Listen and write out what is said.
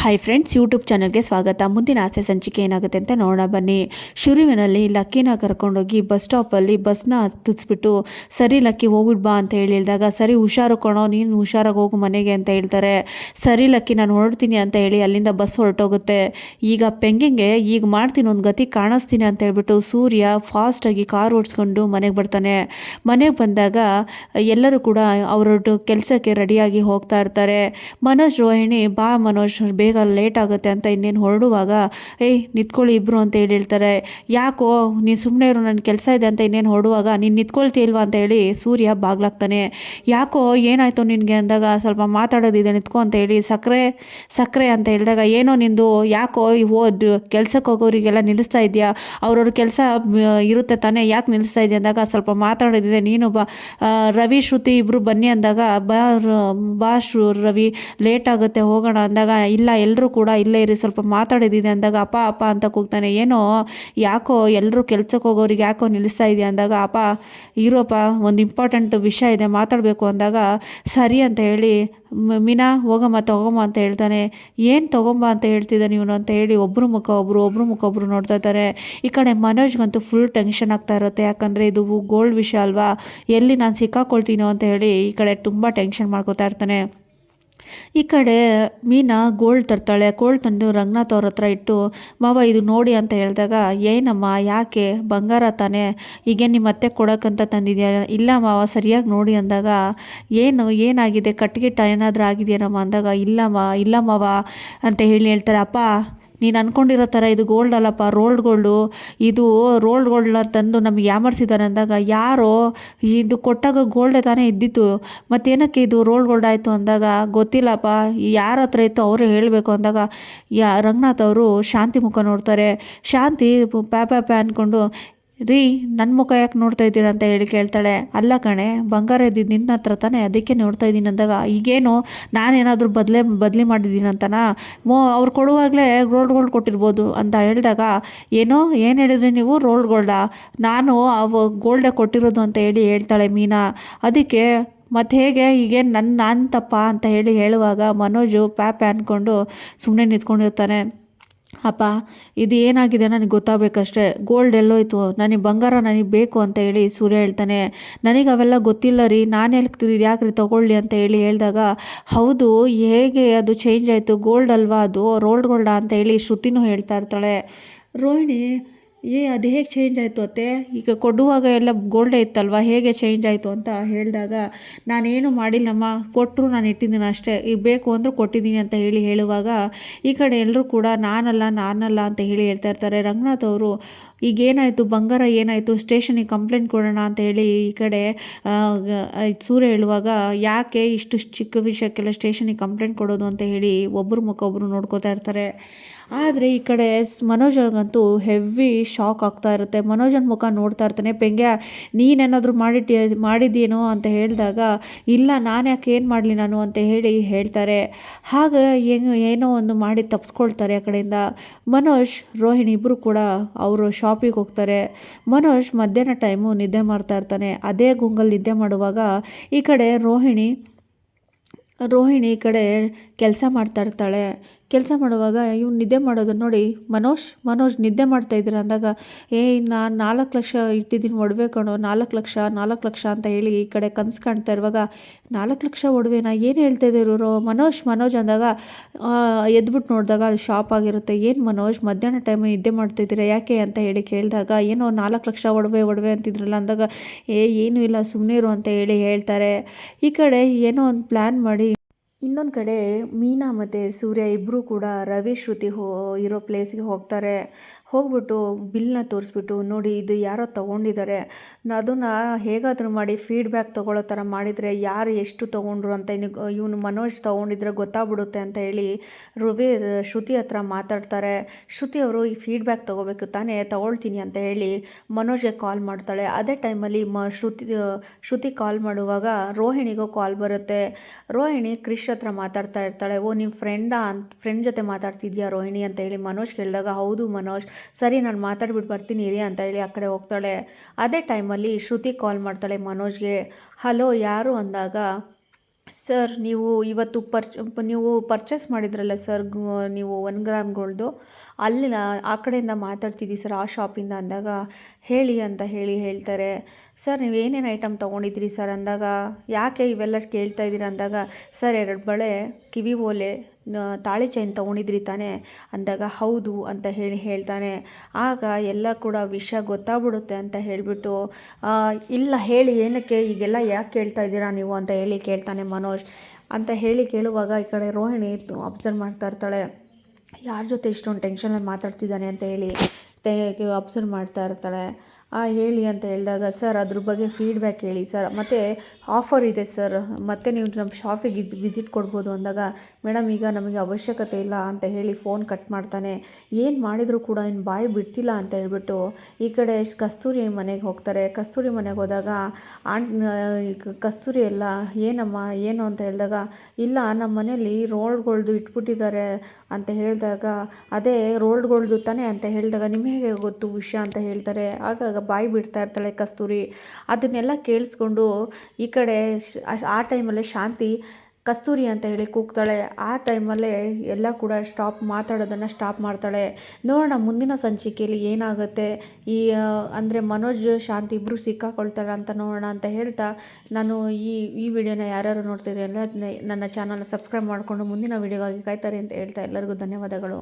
Hi friends YouTube ಚಾನಲ್ಗೆ ಸ್ವಾಗತ. ಮುಂದಿನ ಆಸೆ ಸಂಚಿಕೆ ಏನಾಗುತ್ತೆ ಅಂತ ನೋಡೋಣ, ಬನ್ನಿ. ಶುರುವಿನಲ್ಲಿ ಲಕ್ಕಿನ ಕರ್ಕೊಂಡೋಗಿ ಬಸ್ ಸ್ಟಾಪಲ್ಲಿ ಬಸ್ನ ಹತ್ತಿಸ್ಬಿಟ್ಟು, ಸರಿ ಲಕ್ಕಿ ಹೋಗಿಡ್ಬಾ ಅಂತ ಹೇಳಿ ಹೇಳಿದಾಗ, ಸರಿ, ಹುಷಾರು ಕೊಣೋ, ನೀನು ಹುಷಾರಾಗಿ ಹೋಗು ಮನೆಗೆ ಅಂತ ಹೇಳ್ತಾರೆ. ಸರಿ ಲಕ್ಕಿ, ನಾನು ಹೊರಡ್ತೀನಿ ಅಂತ ಹೇಳಿ ಅಲ್ಲಿಂದ ಬಸ್ ಹೊರಟೋಗುತ್ತೆ. ಈಗ ಪೆಂಗಿಂಗೆ ಈಗ ಮಾಡ್ತೀನಿ, ಒಂದು ಗತಿ ಕಾಣಿಸ್ತೀನಿ ಅಂತ ಹೇಳ್ಬಿಟ್ಟು ಸೂರ್ಯ ಫಾಸ್ಟಾಗಿ ಕಾರ್ ಓಡಿಸ್ಕೊಂಡು ಮನೆಗೆ ಬರ್ತಾನೆ. ಮನೆಗೆ ಬಂದಾಗ, ಎಲ್ಲರೂ ಕೂಡ ಅವರೊಟ್ಟು ಕೆಲಸಕ್ಕೆ ರೆಡಿಯಾಗಿ ಹೋಗ್ತಾ ಇರ್ತಾರೆ. ಮನೋಜ್, ರೋಹಿಣಿ, ಬಾ ಮನೋಜ್ ಬೇಗ ಲೇಟ್ ಆಗುತ್ತೆ ಅಂತ ಇನ್ನೇನು ಹೊರಡುವಾಗ, ಏಯ್, ನಿಂತ್ಕೊಳ್ಳಿ ಇಬ್ಬರು ಅಂತ ಹೇಳಿ ಹೇಳ್ತಾರೆ. ಯಾಕೋ, ನೀನು ಸುಮ್ಮನೆ ಇರು ನನ್ನ ಕೆಲಸ ಇದೆ ಅಂತ ಇನ್ನೇನು ಹೊರಡುವಾಗ, ನೀನು ನಿಂತ್ಕೊಳ್ತೀಲ್ವಾ ಅಂತ ಹೇಳಿ ಸೂರ್ಯ ಬಾಗ್ಲಾಗ್ತಾನೆ. ಯಾಕೋ, ಏನಾಯಿತು ನಿನಗೆ ಅಂದಾಗ ಸ್ವಲ್ಪ ಮಾತಾಡೋದಿದೆ, ನಿಂತ್ಕೊ ಅಂತ ಹೇಳಿ ಸಕ್ಕರೆ ಸಕ್ಕರೆ ಅಂತ ಹೇಳಿದಾಗ, ಏನೋ ನಿಂದು, ಯಾಕೋ ಹೋದ್ ಕೆಲ್ಸಕ್ಕೆ ಹೋಗೋರಿಗೆಲ್ಲ ನಿಲ್ಲಿಸ್ತಾ ಇದೆಯಾ? ಅವ್ರವ್ರ ಕೆಲಸ ಇರುತ್ತೆ ತಾನೇ, ಯಾಕೆ ನಿಲ್ಲಿಸ್ತಾ ಇದೆಯಾ? ಅಂದಾಗ ಸ್ವಲ್ಪ ಮಾತಾಡೋದಿದೆ. ನೀನು ಬಾ ರವಿ, ಶ್ರುತಿ ಇಬ್ಬರು ಬನ್ನಿ ಅಂದಾಗ, ಬಾ ಬಾ ರವಿ ಲೇಟ್ ಆಗುತ್ತೆ, ಹೋಗೋಣ ಅಂದಾಗ, ಇಲ್ಲ ಎಲ್ಲರೂ ಕೂಡ ಇಲ್ಲೇ ಇರಿ, ಸ್ವಲ್ಪ ಮಾತಾಡಿದ್ದೀನಿ ಅಂದಾಗ, ಅಪ್ಪ ಅಪ್ಪ ಅಂತ ಕೂಗ್ತಾನೆ, ಏನೋ, ಯಾಕೋ ಎಲ್ಲರೂ ಕೆಲ್ಸಕ್ಕೆ ಹೋಗೋರಿಗೆ ಯಾಕೋ ನಿಲ್ಲಿಸ್ತಾ ಇದೆಯಾ? ಅಂದಾಗ, ಅಪ್ಪ ಇರೋಪ್ಪ ಒಂದು ಇಂಪಾರ್ಟೆಂಟ್ ವಿಷಯ ಇದೆ, ಮಾತಾಡಬೇಕು. ಅಂದಾಗ, ಸರಿ ಅಂತ ಹೇಳಿ ಮೀನಾ, ಹೋಗಮ್ಮ ತೊಗೊಂಬ ಅಂತ ಹೇಳ್ತಾನೆ. ಏನು ತಗೊಂಬ ಅಂತ ಹೇಳ್ತಿದ್ದಾನೆ ಇವನು? ಅಂತ ಹೇಳಿ ಒಬ್ಬರು ಮುಖ ಒಬ್ಬರು ಒಬ್ಬರು ಮುಖ ಒಬ್ಬರು ನೋಡ್ತಾ ಇದ್ದಾರೆ. ಈ ಕಡೆ ಮನೋಜ್ಗಂತೂ ಫುಲ್ ಟೆನ್ಷನ್ ಆಗ್ತಾ ಇರುತ್ತೆ, ಯಾಕಂದರೆ ಇದು ಗೋಲ್ಡ್ ವಿಷಯ ಅಲ್ವಾ? ಎಲ್ಲಿ ನಾನು ಸಿಕ್ಕಾಕೊಳ್ತೀನೋ ಅಂತ ಹೇಳಿ ಈ ಕಡೆ ತುಂಬ ಟೆನ್ಷನ್ ಮಾಡ್ಕೋತಾ ಇರ್ತಾನೆ. ಈ ಕಡೆ ಮೀನಾ ಗೋಲ್ಡ್ ತರ್ತಾಳೆ ಗೋಲ್ಡ್ ತಂದು ರಂಗನಾಥ್ ಅವ್ರ ಹತ್ರ ಇಟ್ಟು, ಮಾವ, ಇದು ನೋಡಿ ಅಂತ ಹೇಳಿದಾಗ, ಏನಮ್ಮ, ಯಾಕೆ? ಬಂಗಾರ ತಾನೇ? ಹೀಗೆ ನಿಮ್ಮ ಮತ್ತೆ ಕೊಡೋಕ್ಕಂತ ತಂದಿದ್ಯಾ? ಇಲ್ಲ ಮಾವ, ಸರಿಯಾಗಿ ನೋಡಿ ಅಂದಾಗ, ಏನು, ಏನಾಗಿದೆ? ಕಟ್ಗಿಟ್ಟ ಏನಾದರೂ ಆಗಿದೆಯೇನಮ್ಮ? ಅಂದಾಗ ಇಲ್ಲಮ್ಮ ಇಲ್ಲ ಮಾವ ಅಂತ ಹೇಳಿ ಹೇಳ್ತಾರೆ. ಅಪ್ಪ ನೀನು ಅನ್ಕೊಂಡಿರೋ ಥರ ಇದು ಗೋಲ್ಡ್ ಅಲ್ಲಪ್ಪ ರೋಲ್ಡ್ ಗೋಲ್ಡು ಇದು ರೋಲ್ಡ್ ಗೋಲ್ಡ್ನ ತಂದು ನಮಗೆ ಯಾಮರ್ಸಿದ್ದಾರೆ ಅಂದಾಗ ಯಾರೋ ಇದು ಕೊಟ್ಟಾಗ ಗೋಲ್ಡೇ ತಾನೇ ಇದ್ದಿತ್ತು. ಮತ್ತೇನಕ್ಕೆ ಇದು ರೋಲ್ಡ್ ಗೋಲ್ಡ್ ಆಯಿತು ಅಂದಾಗ ಗೊತ್ತಿಲ್ಲಪ್ಪ, ಯಾರ ಹತ್ರ ಇತ್ತು ಅವರೇ ಹೇಳಬೇಕು ಅಂದಾಗ ಯಾ, ರಂಗನಾಥ್ ಅವರು ಶಾಂತಿ ಮುಖ ನೋಡ್ತಾರೆ. ಶಾಂತಿ ಪ್ಯಾ ಪ್ಯಾ ಪ್ಯಾ ಅಂದ್ಕೊಂಡು ರೀ ನನ್ನ ಮುಖ ಯಾಕೆ ನೋಡ್ತಾ ಇದ್ದೀರ ಅಂತ ಹೇಳಿ ಕೇಳ್ತಾಳೆ. ಅಲ್ಲ ಕಣೆ, ಬಂಗಾರ ಇದ್ದಿದ್ದು ನಿನ್ನ ಹತ್ರ ತಾನೇ ಅದಕ್ಕೆ ನೋಡ್ತಾ ಇದ್ದೀನಿ ಅಂದಾಗ, ಈಗೇನು ನಾನೇನಾದರೂ ಬದಲೇ, ಬದಲಿ ಮಾಡಿದ್ದೀನಿ ಅಂತನಾ? ಮೋ, ಅವ್ರು ಕೊಡುವಾಗಲೇ ರೋಲ್ಡ್ ಗೋಲ್ಡ್ ಕೊಟ್ಟಿರ್ಬೋದು ಅಂತ ಹೇಳಿದಾಗ, ಏನೋ, ಏನು ಹೇಳಿದ್ರಿ ನೀವು? ರೋಲ್ಡ್ ಗೋಲ್ಡಾ ನಾನು ಅವು ಗೋಲ್ಡೇ ಕೊಟ್ಟಿರೋದು ಅಂತ ಹೇಳಿ ಹೇಳ್ತಾಳೆ ಮೀನಾ. ಅದಕ್ಕೆ ಮತ್ತು ಹೇಗೆ, ಈಗೇನು ನನ್ನ ನಾನು ತಪ್ಪ ಅಂತ ಹೇಳಿ ಹೇಳುವಾಗ ಮನೋಜು ಪ್ಯಾಪೆ ಅಂದ್ಕೊಂಡು ಸುಮ್ಮನೆ ನಿಂತ್ಕೊಂಡಿರ್ತಾನೆ. ಅಪ್ಪ, ಇದು ಏನಾಗಿದೆ ನನಗೆ ಗೊತ್ತಾಗಬೇಕಷ್ಟೇ. ಗೋಲ್ಡ್ ಎಲ್ಲೋಯ್ತು. ನನಗೆ ಬಂಗಾರ ನನಗೆ ಬೇಕು ಅಂತ ಹೇಳಿ ಸೂರ್ಯ ಹೇಳ್ತಾನೆ. ನನಗೆ ಅವೆಲ್ಲ ಗೊತ್ತಿಲ್ಲ ರೀ. ನಾನು ಎಲ್ಲಿ ಯಾಕೆ ರೀ ತೊಗೊಳ್ಳಿ ಅಂತ ಹೇಳಿ ಹೇಳಿದಾಗ, ಹೌದು, ಹೇಗೆ ಅದು ಚೇಂಜ್ ಆಯಿತು? ಗೋಲ್ಡ್ ಅಲ್ವಾ ಅದು? ರೋಲ್ಡ್ ಗೋಲ್ಡಾ ಅಂತ ಹೇಳಿ ಶ್ರುತಿನೂ ಹೇಳ್ತಾ ಇರ್ತಾಳೆ. ರೋಹಿಣಿ ಏ, ಅದು ಹೇಗೆ ಚೇಂಜ್ ಆಯಿತು ಅತ್ತೆ? ಈಗ ಕೊಡುವಾಗ ಎಲ್ಲ ಗೋಲ್ಡ್ ಇತ್ತಲ್ವ? ಹೇಗೆ ಚೇಂಜ್ ಆಯಿತು ಅಂತ ಹೇಳಿದಾಗ, ನಾನೇನು ಮಾಡಿಲ್ಲಮ್ಮ ಕೊಟ್ಟರು ನಾನು ಇಟ್ಟಿದ್ದೀನಿ ಅಷ್ಟೇ. ಈಗ ಬೇಕು ಅಂದರೂ ಕೊಟ್ಟಿದ್ದೀನಿ ಅಂತ ಹೇಳಿ ಹೇಳುವಾಗ ಈ ಕಡೆ ಎಲ್ಲರೂ ಕೂಡ ನಾನಲ್ಲ ನಾನಲ್ಲ ಅಂತ ಹೇಳಿ ಹೇಳ್ತಾ ಇರ್ತಾರೆ. ರಂಗನಾಥ್ ಅವರು ಈಗ ಏನಾಯಿತು ಬಂಗಾರ ಏನಾಯಿತು, ಸ್ಟೇಷನಿಗೆ ಕಂಪ್ಲೇಂಟ್ ಕೊಡೋಣ ಅಂತ ಹೇಳಿ ಈ ಕಡೆ ಸೂರ್ಯ ಹೇಳುವಾಗ ಯಾಕೆ ಇಷ್ಟು ಚಿಕ್ಕ ವಿಷಯಕ್ಕೆಲ್ಲ ಸ್ಟೇಷನಿಗೆ ಕಂಪ್ಲೇಂಟ್ ಕೊಡೋದು ಅಂತ ಹೇಳಿ ಒಬ್ಬರು ಮುಖ ಒಬ್ಬರು ನೋಡ್ಕೋತಾ ಇರ್ತಾರೆ. ಆದರೆ ಈ ಕಡೆ ಮನೋಜ್ ಅವ್ರಿಗಂತೂ ಹೆವಿ ಶಾಕ್ ಆಗ್ತಾ ಇರುತ್ತೆ. ಮನೋಜನ ಮುಖ ನೋಡ್ತಾ ಇರ್ತಾನೆ, ಪೆಂಗ್ಯ, ನೀನೇನಾದರೂ ಮಾಡಿಟ್ಟಿ ಮಾಡಿದ್ದೀನೋ ಅಂತ ಹೇಳಿದಾಗ, ಇಲ್ಲ, ನಾನು ಯಾಕೆ ಏನು ಮಾಡಲಿ ನಾನು? ಅಂತ ಹೇಳಿ ಹೇಳ್ತಾರೆ. ಹಾಗೆ ಏನು ಏನೋ ಒಂದು ಮಾಡಿ ತಪ್ಸ್ಕೊಳ್ತಾರೆ ಆ ಕಡೆಯಿಂದ. ಮನೋಜ್, ರೋಹಿಣಿ ಇಬ್ಬರು ಕೂಡ ಅವರು ಶಾಪಿಗೆ ಹೋಗ್ತಾರೆ. ಮನೋಜ್ ಮಧ್ಯಾಹ್ನ ಟೈಮು ನಿದ್ದೆ ಮಾಡ್ತಾ ಇರ್ತಾನೆ. ಅದೇ ಗುಂಗಲ್ ನಿದ್ದೆ ಮಾಡುವಾಗ ಈ ಕಡೆ ರೋಹಿಣಿ ರೋಹಿಣಿ ಈ ಕಡೆ ಕೆಲಸ ಮಾಡ್ತಾ ಇರ್ತಾಳೆ. ಕೆಲಸ ಮಾಡುವಾಗ ಇವ್ನು ನಿದ್ದೆ ಮಾಡೋದು ನೋಡಿ ಮನೋಜ್ ಮನೋಜ್ ನಿದ್ದೆ ಮಾಡ್ತಾ ಇದ್ದೀರ ಅಂದಾಗ ಏಯ್ ನಾನು ನಾಲ್ಕು ಲಕ್ಷ ಇಟ್ಟಿದ್ದೀನಿ ಒಡವೆ ಕಣೋ, ನಾಲ್ಕು ಲಕ್ಷ ನಾಲ್ಕು ಲಕ್ಷ ಅಂತ ಹೇಳಿ ಈ ಕಡೆ ಕನಸು ಕಾಣ್ತಾ ಇರುವಾಗ, ನಾಲ್ಕು ಲಕ್ಷ ಒಡವೆನಾ? ಏನು ಹೇಳ್ತಾ ಇದ್ದೀರು ಮನೋಜ್ ಮನೋಜ್ ಅಂದಾಗ ಎದ್ಬಿಟ್ಟು ನೋಡಿದಾಗ ಅದು ಶಾಪ್ ಆಗಿರುತ್ತೆ. ಏನು ಮನೋಜ್ ಮಧ್ಯಾಹ್ನ ಟೈಮು ನಿದ್ದೆ ಮಾಡ್ತಾಯಿದ್ದೀರಾ ಯಾಕೆ? ಅಂತ ಹೇಳಿ ಕೇಳಿದಾಗ, ಏನೋ ನಾಲ್ಕು ಲಕ್ಷ ಒಡವೆ ಒಡವೆ ಅಂತಿದ್ರಲ್ಲ? ಅಂದಾಗ, ಏ, ಏನೂ ಇಲ್ಲ ಸುಮ್ಮನೆ ಇರು ಅಂತ ಹೇಳಿ ಹೇಳ್ತಾರೆ. ಈ ಕಡೆ ಏನೋ ಒಂದು ಪ್ಲ್ಯಾನ್ ಮಾಡಿ ಇನ್ನೊಂದು ಕಡೆ ಮೀನಾ ಮತ್ತು ಸೂರ್ಯ ಇಬ್ಬರೂ ಕೂಡ ರವಿ, ಶ್ರುತಿ ಹೋ, ಇರೋ ಪ್ಲೇಸ್ಗೆ ಹೋಗ್ತಾರೆ. ಹೋಗ್ಬಿಟ್ಟು ಬಿಲ್ನ ತೋರಿಸ್ಬಿಟ್ಟು ನೋಡಿ ಇದು ಯಾರೋ ತೊಗೊಂಡಿದ್ದಾರೆ ಅದನ್ನು ಹೇಗಾದರೂ ಮಾಡಿ ಫೀಡ್ಬ್ಯಾಕ್ ತೊಗೊಳ್ಳೋ ಥರ ಮಾಡಿದರೆ ಯಾರು ಎಷ್ಟು ತೊಗೊಂಡ್ರು ಅಂತ ಇವನು ಮನೋಜ್ ತೊಗೊಂಡಿದ್ರೆ ಗೊತ್ತಾಗ್ಬಿಡುತ್ತೆ ಅಂತ ಹೇಳಿ ರವಿ, ಶ್ರುತಿ ಹತ್ರ ಮಾತಾಡ್ತಾರೆ. ಶ್ರುತಿ ಅವರು, ಈ ಫೀಡ್ಬ್ಯಾಕ್ ತೊಗೋಬೇಕು, ತಾನೇ ತೊಗೊಳ್ತೀನಿ ಅಂತ ಹೇಳಿ ಮನೋಜ್ಗೆ ಕಾಲ್ ಮಾಡ್ತಾಳೆ. ಅದೇ ಟೈಮಲ್ಲಿ ಮ, ಶ್ರುತಿ ಶ್ರುತಿ ಕಾಲ್ ಮಾಡುವಾಗ ರೋಹಿಣಿಗೂ ಕಾಲ್ ಬರುತ್ತೆ. ರೋಹಿಣಿ ಕ್ರಿಶ್ ಹತ್ರ ಮಾತಾಡ್ತಾ ಇರ್ತಾಳೆ, ಓ ನಿಮ್ಮ ಫ್ರೆಂಡಾ ಅಂತ ಫ್ರೆಂಡ್ ಜೊತೆ ಮಾತಾಡ್ತಿದ್ಯಾ ರೋಹಿಣಿ? ಅಂತ ಹೇಳಿ ಮನೋಜ್ ಕೇಳಿದಾಗ, ಹೌದು ಮನೋಜ್, ಸರಿ ನಾನು ಮಾತಾಡ್ಬಿಟ್ಟು ಬರ್ತೀನಿ, ಇರಿ ಅಂತ ಹೇಳಿ ಆ ಕಡೆ ಹೋಗ್ತಾಳೆ. ಅದೇ ಟೈಮಲ್ಲಿ ಶ್ರುತಿ ಕಾಲ್ ಮಾಡ್ತಾಳೆ ಮನೋಜ್ಗೆ, ಹಲೋ, ಯಾರು? ಅಂದಾಗ, ಸರ್, ನೀವು ಇವತ್ತು ಪರ್ಚ್, ನೀವು ಪರ್ಚೇಸ್ ಮಾಡಿದ್ರಲ್ಲ ಸರ್ ನೀವು ಒನ್ ಗ್ರಾಮ್ಗಳ್ದು ಅಲ್ಲಿ ಆ ಕಡೆಯಿಂದ ಮಾತಾಡ್ತಿದ್ದೀವಿ ಸರ್, ಆ ಶಾಪಿಂದ ಅಂದಾಗ, ಹೇಳಿ ಅಂತ ಹೇಳಿ ಹೇಳ್ತಾರೆ. ಸರ್, ನೀವು ಏನೇನು ಐಟಮ್ ತೊಗೊಂಡಿದ್ದೀರಿ ಸರ್ ಅಂದಾಗ, ಯಾಕೆ ಇವೆಲ್ಲ ಕೇಳ್ತಾ ಇದ್ದೀರಾ ಅಂದಾಗ, ಸರ್, ಎರಡು ಬಳೆ ಕಿವಿ ಓಲೆ ತಾಳಿ ಚೈನ್ ತೊಗೊಂಡಿದ್ರಿ ತಾನೇ ಅಂದಾಗ, ಹೌದು ಅಂತ ಹೇಳಿ ಹೇಳ್ತಾನೆ. ಆಗ ಎಲ್ಲ ಕೂಡ ವಿಷಯ ಗೊತ್ತಾಗ್ಬಿಡುತ್ತೆ ಅಂತ ಹೇಳಿಬಿಟ್ಟು ಇಲ್ಲ ಹೇಳಿ ಏನಕ್ಕೆ, ಈಗೆಲ್ಲ ಯಾಕೆ ಕೇಳ್ತಾ ಇದ್ದೀರಾ ನೀವು ಅಂತ ಹೇಳಿ ಕೇಳ್ತಾನೆ ಮನೋಜ್. ಅಂತ ಹೇಳಿ ಕೇಳುವಾಗ ಈ ಕಡೆ ರೋಹಿಣಿ ಅಬ್ಸರ್ವ್ ಮಾಡ್ತಾ ಇರ್ತಾಳೆ. ಯಾರ ಜೊತೆ ಇಷ್ಟೊಂದು ಟೆನ್ಷನಲ್ಲಿ ಮಾತಾಡ್ತಿದ್ದಾನೆ ಅಂತ ಹೇಳಿ ಟೇ ಅಬ್ಸರ್ವ್ ಮಾಡ್ತಾ ಇರ್ತಾಳೆ. ಹೇಳಿ ಅಂತ ಹೇಳಿದಾಗ, ಸರ್, ಅದ್ರ ಬಗ್ಗೆ ಫೀಡ್ಬ್ಯಾಕ್ ಹೇಳಿ, ಸರ್. ಮತ್ತು ಆಫರ್ ಇದೆ, ಸರ್. ಮತ್ತೆ ನೀವು ನಮ್ಮ ಶಾಪಿಗೆ ವಿಸಿಟ್ ಕೊಡ್ಬೋದು ಅಂದಾಗ, ಮೇಡಮ್, ಈಗ ನಮಗೆ ಅವಶ್ಯಕತೆ ಇಲ್ಲ ಅಂತ ಹೇಳಿ ಫೋನ್ ಕಟ್ ಮಾಡ್ತಾನೆ. ಏನು ಮಾಡಿದರೂ ಕೂಡ ಇನ್ನು ಬಾಯಿ ಬಿಡ್ತಿಲ್ಲ ಅಂತ ಹೇಳ್ಬಿಟ್ಟು ಈ ಕಡೆ ಕಸ್ತೂರಿ ಮನೆಗೆ ಹೋಗ್ತಾರೆ. ಕಸ್ತೂರಿ ಮನೆಗೆ ಹೋದಾಗ, ಆಂಟ್ ಕಸ್ತೂರಿ ಎಲ್ಲ ಏನಮ್ಮ, ಏನು ಅಂತ ಹೇಳಿದಾಗ, ಇಲ್ಲ, ನಮ್ಮ ಮನೇಲಿ ರೋಲ್ಗಳ್ದು ಇಟ್ಬಿಟ್ಟಿದ್ದಾರೆ ಅಂತ ಹೇಳಿದಾಗ, ಅದೇ ರೋಲ್ಡ್ಗಳ್ದು ತಾನೇ ಅಂತ ಹೇಳಿದಾಗ, ನಿಮಗೆ ಗೊತ್ತು ವಿಷಯ? ಅಂತ ಹೇಳ್ತಾರೆ. ಆಗಾಗ ಬಾಯಿ ಬಿಡ್ತಾ ಇರ್ತಾಳೆ ಕಸ್ತೂರಿ. ಅದನ್ನೆಲ್ಲ ಕೇಳಿಸ್ಕೊಂಡು ಈ ಕಡೆ ಆ ಟೈಮಲ್ಲೇ ಶಾಂತಿ ಕಸ್ತೂರಿ ಅಂತ ಹೇಳಿ ಕೂಗ್ತಾಳೆ. ಆ ಟೈಮಲ್ಲೇ ಎಲ್ಲ ಕೂಡ ಸ್ಟಾಪ್ ಮಾತಾಡೋದನ್ನು ಸ್ಟಾಪ್ ಮಾಡ್ತಾಳೆ. ನೋಡೋಣ ಮುಂದಿನ ಸಂಚಿಕೆಯಲ್ಲಿ ಏನಾಗುತ್ತೆ. ಈ ಅಂದರೆ ಮನೋಜ್, ಶಾಂತಿ ಇಬ್ಬರು ಸಿಕ್ಕಾಕೊಳ್ತಾಳೆ ಅಂತ ನೋಡೋಣ ಅಂತ ಹೇಳ್ತಾ ನಾನು ಈ ಈ ವಿಡಿಯೋನ ಯಾರ್ಯಾರು ನೋಡ್ತಿದ್ರೆ ಎಲ್ಲ ನನ್ನ ಚಾನಲ್ನ ಸಬ್ಸ್ಕ್ರೈಬ್ ಮಾಡಿಕೊಂಡು ಮುಂದಿನ ವಿಡಿಯೋಗಾಗಿ ಕಾಯ್ತಾರೆ ಅಂತ ಹೇಳ್ತಾ ಎಲ್ಲರಿಗೂ ಧನ್ಯವಾದಗಳು.